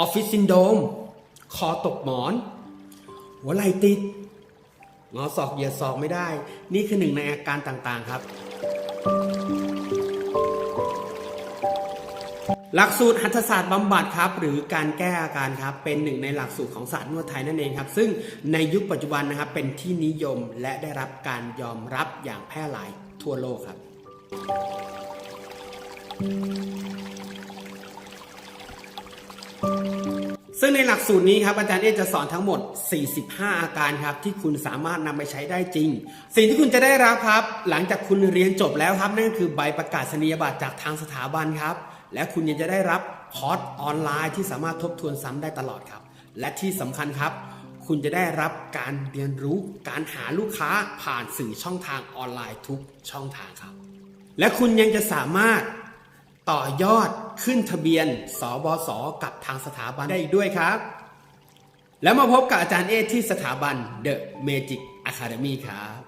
ออฟฟิศซินโดม คอตกหมอน หัวไหล่ติดงอศอกเหยียดศอกไม่ได้ นี่คือหนึ่งในอาการต่างๆครับ หลักสูตรหัตถศาสตร์บำบัดครับ หรือการแก้อาการครับ เป็นหนึ่งในหลักสูตรของศาสตร์นวดไทยนั่นเองครับ ซึ่งในยุคปัจจุบันนะครับ เป็นที่นิยมและได้รับการยอมรับอย่างแพร่หลายทั่วโลกครับ ซึ่งในหลักสูตรนี้ครับอาจารย์เอจะสอนทั้งหมด 45 อาการครับที่คุณสามารถนำไปใช้ได้จริง สิ่งที่คุณจะได้รับครับ หลังจากคุณเรียนจบแล้วครับ นั่นคือใบประกาศนียบัตรจากทางสถาบันครับ และคุณยังจะได้รับคอร์สออนไลน์ที่สามารถทบทวนซ้ำได้ตลอดครับ และที่สำคัญครับ คุณจะได้รับการเรียนรู้การหาลูกค้าผ่านสื่อช่องทางออนไลน์ทุกช่องทางครับ และคุณยังจะสามารถ ต่อยอดขึ้นทะเบียน สบสกับทางสถาบันได้อีกด้วยครับ แล้วมาพบกับอาจารย์เอที่สถาบัน The Magic Academy ครับ